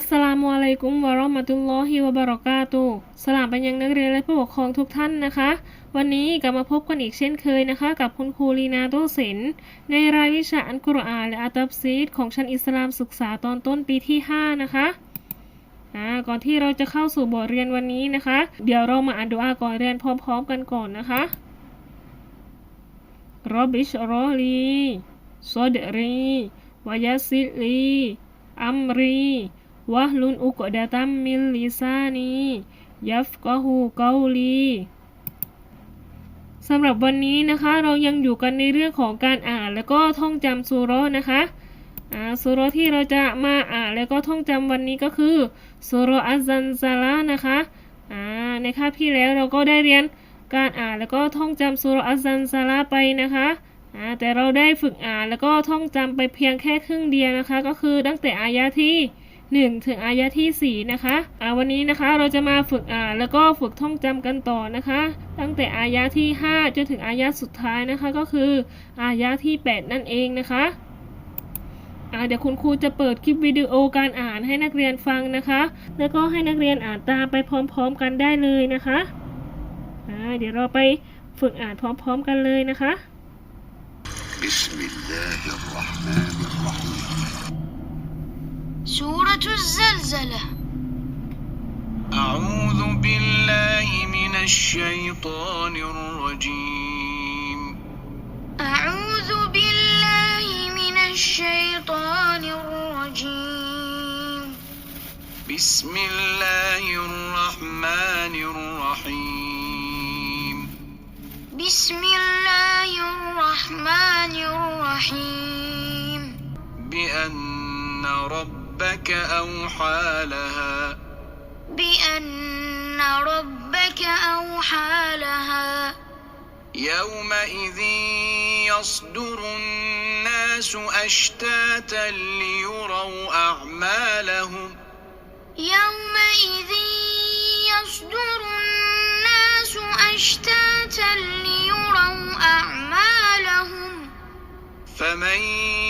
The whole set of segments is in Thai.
สสลามุอะลัยกุมวะราะมะตุลลอฮิวะบะเราะกาตุสลามไปยังนักเรียนและผู้ปกครองทุกท่านนะคะ วันนี้กลับมาพบกันอีกเช่นเคยนะคะ กับคุณครูลีนาโตศินในรายวิชาอันกุรอานและอัตับซีดของชั้นอิสลามศึกษาตอนต้นปีที่ 5 นะคะก่อนที่เราจะเข้าสู่บทเรียนวันนี้นะคะ เดี๋ยวเรามาอ่านดุอาก่อนเรียนพร้อมๆกันก่อนนะคะรอบิชรอลีซอดรีวายาซิลีอัมรี วะลุนอุกดะตัมมิลลิซานียัฟกะฮูเกาลีสำหรับวันนี้นะคะเรายังอยู่กันในเรื่องของการอ่านแล้วก็ท่องจำซูราะห์นะคะอ่าซูราะห์ที่เราจะมาอ่านแล้วก็ท่องจำวันนี้ก็คือซูราะห์อัซันซาลานะคะอ่าในคาบที่แล้วเราก็ได้เรียนการอ่านแล้วก็ท่องจำซูราะห์อัซซันซาลาไปนะคะอ่าแต่เราได้ฝึกอ่านแล้วก็ท่องจำไปเพียงแค่ครึ่งเดียวนะคะ ก็คือตั้งแต่อายะที่ 1 ถึงอายะที่ 4 นะคะอ่าวันนี้นะคะเราจะมาฝึกอ่านแล้วก็ฝึกท่องจำกันต่อนะคะ ตั้งแต่อายะที่ 5 จนถึงอายะสุดท้ายนะคะ ก็คืออายะที่ 8 นั่นเองนะคะอ่าเดี๋ยวคุณครูจะเปิดคลิปวิดีโอการอ่านให้นักเรียนฟังนะคะ แล้วก็ให้นักเรียนอ่านตามไปพร้อมๆกันได้เลยนะคะอ่าเดี๋ยวเราไปฝึกอ่านพร้อมๆกันเลยนะคะ بسم الله الرحمن الرحيم سورة الزلزلة. أعوذ بالله من الشيطان الرجيم. أعوذ بالله من الشيطان الرجيم. بسم الله الرحمن الرحيم. بسم الله الرحمن الرحيم. بأن ربك أوحى لها. بأن ربك أوحى لها. يومئذ يصدر الناس أشتاتا ليروا أعمالهم. يومئذ يصدر الناس أشتاتا ليروا أعمالهم. فمن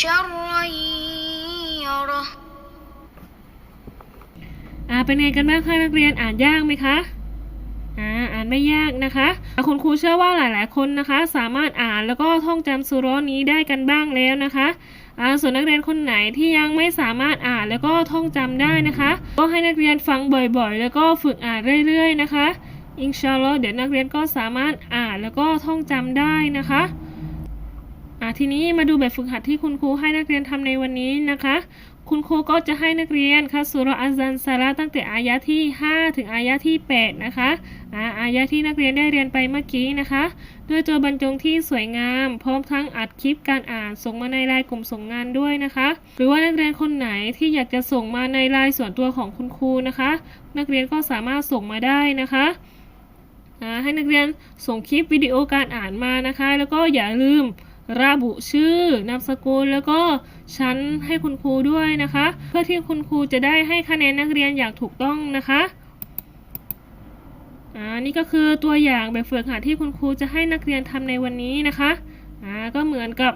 شرا يره อ่าเป็นไงกันบ้างคะนักเรียนอ่านยากไหมคะอ่าอ่านไม่ยากนะคะอ่าคุณครูเชื่อว่าหลายๆ คนนะคะ สามารถอ่านแล้วก็ท่องจำสุเราะห์นี้ได้กันบ้างแล้วนะคะอ่าส่วนนักเรียนคนไหนที่ยังไม่สามารถอ่านแล้วก็ท่องจำได้นะคะ ก็ให้นักเรียนฟังบ่อยๆ แล้วก็ฝึกอ่านเรื่อยๆนะคะอินชาอัลลอฮ์เดี๋ยวนักเรียนก็สามารถอ่านแล้วก็ท่องจำได้นะคะ อ่าทีนี้มาดูแบบฝึกหัดที่คุณครูให้นักเรียนทำในวันนี้นะคะ คุณครูก็จะให้นักเรียนค่ะสุราะห์อัซันซาระตั้งแต่อายะที่ 5 ถึงอายะที่ 8 นะคะอ่าอายะที่นักเรียนได้เรียนไปเมื่อกี้นะคะ ด้วยตัวบรรจงที่สวยงาม พร้อมทั้งอัดคลิปการอ่านส่งมาในไลน์กลุ่มส่งงานด้วยนะคะ หรือว่านักเรียนคนไหนที่อยากจะส่งมาในไลน์ส่วนตัวของคุณครูนะคะ นักเรียนก็สามารถส่งมาได้นะคะให้นักเรียนส่งคลิปวิดีโอการอ่านมานะคะ แล้วก็อย่าลืม ระบุชื่อนามสกุลแล้วก็ชั้นให้คุณครูด้วยนะคะ เพื่อที่คุณครูจะได้ให้คะแนนนักเรียนอย่างถูกต้องนะคะอ่านี่ก็คือตัวอย่างแบบฝึกหัดที่คุณครูจะให้นักเรียนทำในวันนี้นะคะอ่าก็เหมือนกับ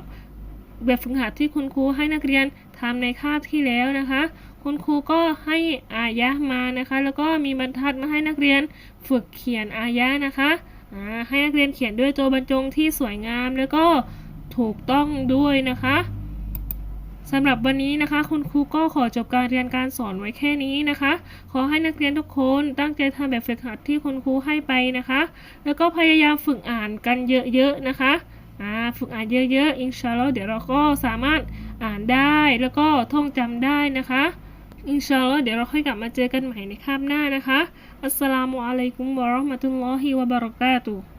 แบบฝึกหัดที่คุณครูให้นักเรียนทำในคาบที่แล้วนะคะ คุณครูก็ให้อายะมานะคะ แล้วก็มีบรรทัดมาให้นักเรียนฝึกเขียนอายะนะคะอ่าให้นักเรียนเขียนด้วยตัวบรรจงที่สวยงามแล้วก็ ถูกต้องด้วยนะคะสำหรับวันนี้นะคะคุณครูก็ขอจบการเรียนการสอนไว้แค่นี้นะคะ ขอให้นักเรียนทุกคนตั้งใจทำแบบฝึกหัดที่คุณครูให้ไปนะคะ แล้วก็พยายามฝึกอ่านกันเยอะๆนะคะอ่าฝึกอ่านเยอะๆอินชาอัลลอฮ์เดี๋ยวเราก็สามารถอ่านได้แล้วก็ท่องจำได้นะคะอินชาอัลลอฮ์เดี๋ยวเราค่อยกลับมาเจอกันใหม่ในคาบหน้านะคะอัสสลามุอะลัยกุมวะเราะห์มะตุลลอฮิวะบะเราะกาตุฮ์